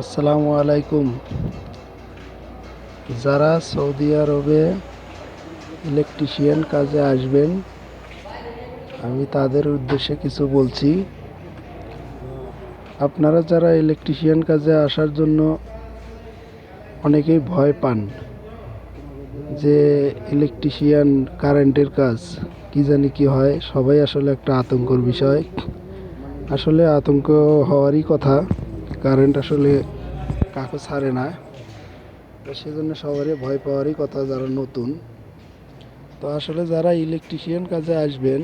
আসসালামু আলাইকুম। যারা সৌদি আরবে ইলেকট্রিশিয়ান কাজে আসবেন, আমি তাদের উদ্দেশ্যে কিছু বলছি। আপনারা যারা ইলেকট্রিশিয়ান কাজে আসার জন্য অনেকেই ভয় পান যে ইলেকট্রিশিয়ান কারেন্টের কাজ কি জানি কি হয়, সবাই আসলে একটা আতঙ্কর বিষয়। আসলে আতঙ্ক হওয়ারই কথা। কারেন্ট আসলে কাকু ছাড়ে না। তো সেজন্য সবারই ভয় পাওয়ারই কথা যারা নতুন। তো আসলে যারা ইলেকট্রিশিয়ান কাজে আসবেন,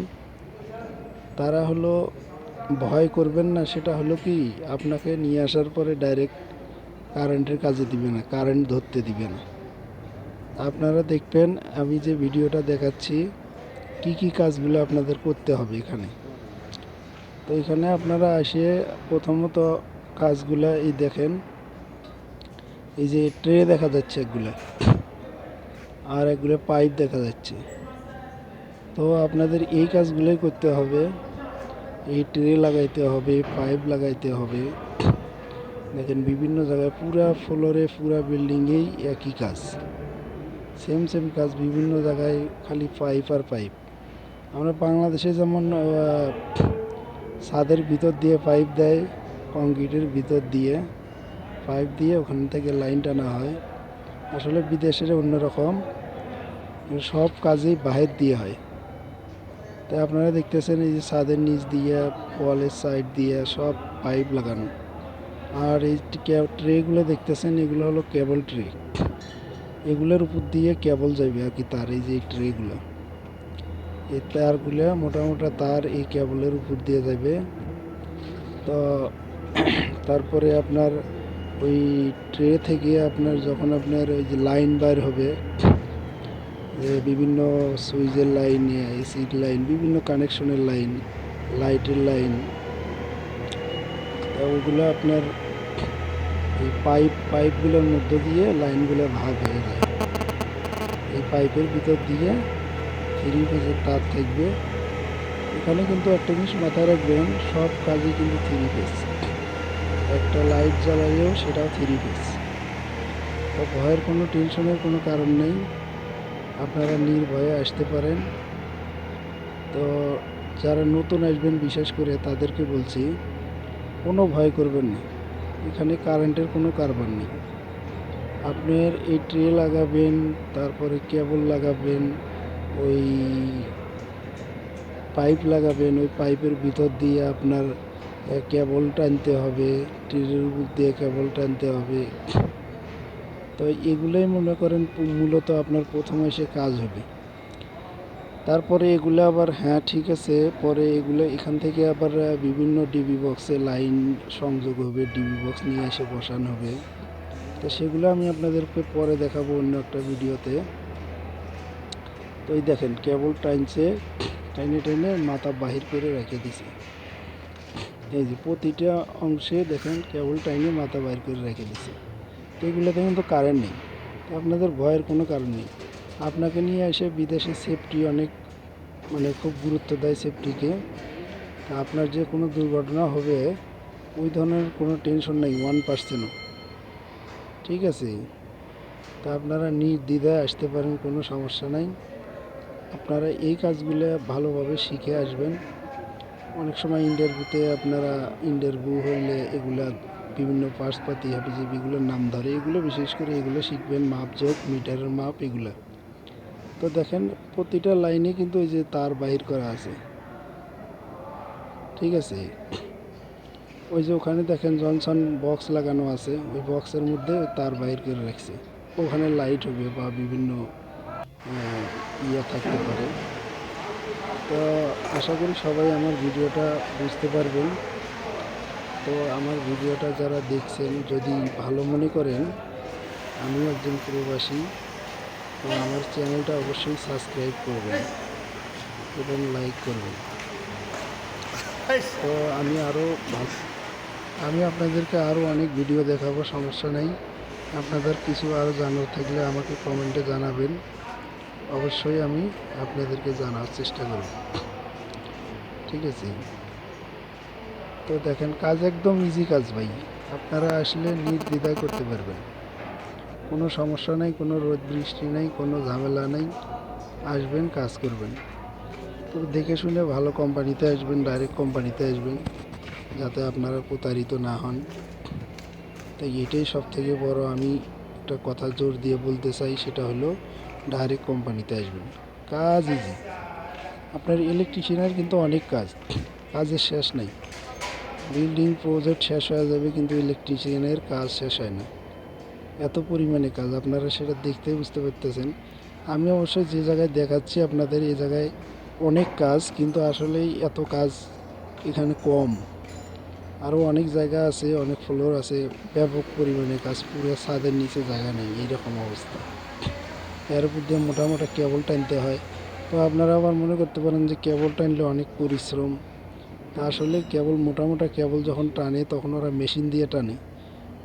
তারা হলো ভয় করবেন না, সেটা হলো কি, আপনাকে নিয়ে আসার পরে ডাইরেক্ট কারেন্টের কাজে দিবে না, কারেন্ট ধরতে দিবে না। আপনারা দেখবেন, আমি যে ভিডিওটা দেখাচ্ছি, কি কি কাজগুলো আপনাদের করতে হবে এখানে। তো এখানে আপনারা এসে প্রথমত কাজগুলা এই দেখেন। এই যে ট্রে দেখা যাচ্ছে একগুলা। আর একগুলো পাইপ দেখা যাচ্ছে। তো আপনাদের এই কাজগুলোই করতে হবে। এই ট্রে লাগাইতে হবে পাইপ লাগাইতে হবে। দেখেন বিভিন্ন জায়গায় পুরা ফ্লোরে পুরা বিল্ডিংয়েই একই কাজ। সেম সেম কাজ বিভিন্ন জায়গায় খালি পাইপ আর পাইপ আমরা বাংলাদেশে যেমন ছাদের ভিতর দিয়ে পাইপ দেয় কংক্রিটের ভিতর দিয়ে, পাইপ দিয়ে ওখান থেকে লাইন টানা হয়। আসলে বিদেশের অন্যরকম সব কাজেই বাহির দিয়ে হয়। তাই আপনারা দেখতেছেন এই যে ছাদের নিচ দিয়ে, ওয়ালের সাইড দিয়ে সব পাইপ লাগানো। আর এই ট্রেগুলো দেখতেছেন, এগুলো হলো কেবল ট্রে। এগুলোর উপর দিয়ে কেবল যাবে আর কি তার, এই যে ট্রেগুলো। এই তারগুলো মোটা মোটা তার এই কেবলের উপর দিয়ে যাবে তো তারপরে আপনার ওই ট্রে থেকে আপনার যখন আপনার ওই যে লাইন বাইর হবে বিভিন্ন সুইচের লাইন এসির লাইন, বিভিন্ন কানেকশনের লাইন, লাইটের লাইন ওগুলো আপনার এই পাইপ, পাইপগুলোর মধ্য দিয়ে লাইনগুলো ভাগ হয়ে যায়। এই পাইপের ভিতর দিয়ে থ্রি ফেজের তার থাকবে। এখানে কিন্তু একটা জিনিস মাথায় রাখবেন, সব কাজে কিন্তু থ্রি ফেজ একটা লাইট জ্বালাইলেও সেটাও থ্রি ফেজ তো ভয়ের কোনো টেনশনের কোনো কারণ নেই। আপনারা নির্ভয়ে আসতে পারেন। তো যারা নতুন আসবেন, বিশেষ করে তাদেরকে বলছি, কোনো ভয় করবেন না। এখানে কারেন্টের কোনো কারবার নেই। আপনার এই ট্রে লাগাবেন, তারপরে কেবল লাগাবেন, ওই পাইপ লাগাবেন, ওই পাইপের ভিতর দিয়ে আপনার কেবল টানতে হবে ট্রেনের উপর দিয়ে কেবল টানতে হবে। তো এগুলোই মনে করেন মূলত আপনার প্রথম এসে কাজ হবে। তারপরে এগুলো আবার হ্যাঁ ঠিক আছে, পরে এগুলো এখান থেকে আবার বিভিন্ন ডিবি বক্সে লাইন সংযোগ হবে ডিবি বক্স নিয়ে এসে বসানো হবে। তো সেগুলো আমি আপনাদেরকে পরে দেখাবো অন্য একটা ভিডিওতে। তো এই দেখেন, কেবল টাইনছে টাইনে টাইনে মাথা বাহির করে রেখে দিছে। এই যে প্রতিটা অংশে দেখেন কেবল টাইনে মাথা বাইর করে রেখে দিছে। তো এগুলোতে কিন্তু কারেন্ট নেই। তো আপনাদের ভয়ের কোনো কারণ নেই। আপনাকে নিয়ে এসে বিদেশে সেফটি অনেক মানে খুব গুরুত্ব দেয় সেফটিকে তা আপনার যে কোনো দুর্ঘটনা হবে, ওই ধরনের কোনো টেনশন নেই ওয়ান পার্সেন্টও ঠিক আছে? তা আপনারা নির্দ্বিধায় আসতে পারেন, কোনো সমস্যা নাই। আপনারা এই কাজগুলো ভালোভাবে শিখে আসবেন। অনেক সময় ইন্টারভিউতে আপনারা ইন্টারভিউ হইলে এগুলা বিভিন্ন পার্স পার্সপাতি হাবিজাবিগুলোর নাম ধরে, এগুলো বিশেষ করে এগুলো শিখবেন, মাপ যোগ মিটারের মাপ, এগুলো। তো দেখেন, প্রতিটা লাইনে কিন্তু ওই যে তার বাহির করা আছে। ঠিক আছে? ওই যে ওখানে দেখেন জনসন বক্স লাগানো আছে, ওই বক্সের মধ্যে তার বাহির করে রাখছে। ওখানে লাইট হবে বা বিভিন্ন ইয়ে থাকতে পারে। তো আশা করি সবাই আমার ভিডিওটা বুঝতে পারবেন। তো আমার ভিডিওটা যারা দেখছেন, যদি ভালো মনে করেন, আমিও একজন প্রবাসী, তো আমার চ্যানেলটা অবশ্যই সাবস্ক্রাইব করবেন এবং লাইক করবেন। তো আমি আরও আমি আপনাদেরকে আরও অনেক ভিডিও দেখাবো, সমস্যা নেই। আপনাদের কিছু আরও জানার থাকলে আমাকে কমেন্টে জানাবেন। অবশ্যই আমি আপনাদেরকে জানার চেষ্টা করব। ঠিক আছে? তো দেখেন, কাজ একদম ইজি কাজ ভাই। আপনারা আসলে নির্দ্বিধায় করতে পারবেন। কোনো সমস্যা নেই, কোনো রোদ বৃষ্টি নেই, কোনো ঝামেলা নেই। আসবেন, কাজ করবেন। তো দেখে শুনে ভালো কোম্পানিতে আসবেন ডাইরেক্ট কোম্পানিতে আসবেন, যাতে আপনারা প্রতারিত না হন। তাই এটাই সব থেকে বড় আমি একটা কথা জোর দিয়ে বলতে চাই, সেটা হলো ডাইরেক্ট কোম্পানিতে আসবেন। কাজ ইজি আপনার ইলেকট্রিশিয়ানের কিন্তু অনেক কাজ, কাজের শেষ নেই। বিল্ডিং প্রজেক্ট শেষ হয়ে যাবে কিন্তু ইলেকট্রিশিয়ানের কাজ শেষ হয় না। এত পরিমাণে কাজ, আপনারা সেটা দেখতেই বুঝতে পারতেছেন। আমি অবশ্য যে জায়গায় দেখাচ্ছি আপনাদের এই জায়গায় অনেক কাজ, কিন্তু আসলেই এত কাজ এখানে কম। আরও অনেক জায়গা আছে, অনেক ফ্লোর আছে, ব্যাপক পরিমাণে কাজ, পুরো ছাদের নিচে জায়গা নেই, এইরকম অবস্থা। এর উপর দিয়ে মোটামুটি কেবল টানতে হয়। তো আপনারা আবার মনে করতে পারেন যে কেবল টানলে অনেক পরিশ্রম। আসলে কেবল মোটামোটা কেবল যখন টানে তখন ওরা মেশিন দিয়ে টানে।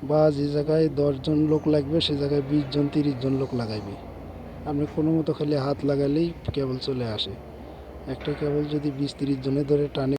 বা যে জায়গায় দশজন লোক লাগবে, সে জায়গায় বিশ জন, তিরিশ জন লোক লাগাইবে। আপনি কোনো মতো খালি হাত লাগালেই কেবল চলে আসে। একটা কেবল যদি বিশ, তিরিশ জনে ধরে টানে